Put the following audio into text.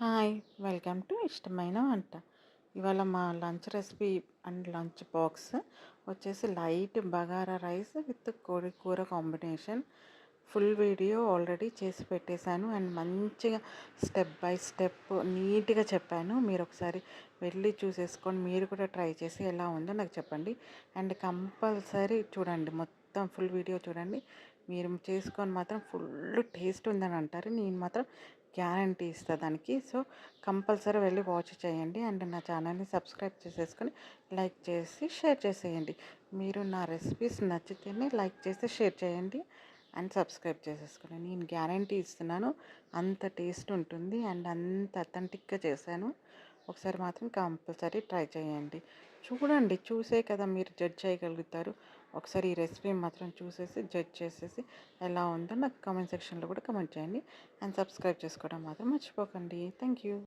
Hi welcome to ఇష్టమైన వంట. ఇవాళ మా lunch recipe and lunch box వచ్చేసి లైట్ బగారా రైస్ విత్ కోడి కూర కాంబినేషన్. ఫుల్ వీడియో ఆల్రెడీ చేసి పెట్టేశాను అండ్ మంచిగా స్టెప్ బై స్టెప్ నీట్గా చెప్పాను. మీరు ఒకసారి వెళ్ళి చూసేసుకొని మీరు కూడా ట్రై చేసి ఎలా ఉందో నాకు చెప్పండి. అండ్ కంపల్సరీ చూడండి మొత్తం ఫుల్ వీడియో చూడండి. మీరు చేసుకొని మాత్రం ఫుల్ టేస్ట్ ఉందని అంటారు. నేను మాత్రం గ్యారంటీ ఇస్తా దానికి. సో కంపల్సరీ వెళ్ళి వాచ్ చేయండి. అండ్ నా ఛానల్ని సబ్స్క్రైబ్ చేసేసుకొని లైక్ చేసి షేర్ చేసేయండి. మీరు నా రెసిపీస్ నచ్చితేనే లైక్ చేసి షేర్ చేయండి. అండ్ సబ్స్క్రైబ్ చేసేసుకోండి. నేను గ్యారంటీ ఇస్తున్నాను. అంత టేస్ట్ ఉంటుంది. అండ్ అంత అథెంటిక్గా చేశాను. ఒకసారి మాత్రం కంపల్సరీ ట్రై చేయండి. చూడండి. చూసే కదా మీరు జడ్జ్ చేయగలుగుతారు. ఒకసారి ఈ రెసిపీ మాత్రం చూసేసి జడ్జ్ చేసేసి ఎలా ఉందో నాకు కామెంట్ సెక్షన్లో కూడా కమెంట్ చేయండి. అండ్ సబ్స్క్రైబ్ చేసుకోవడం మాత్రం మర్చిపోకండి. Thank you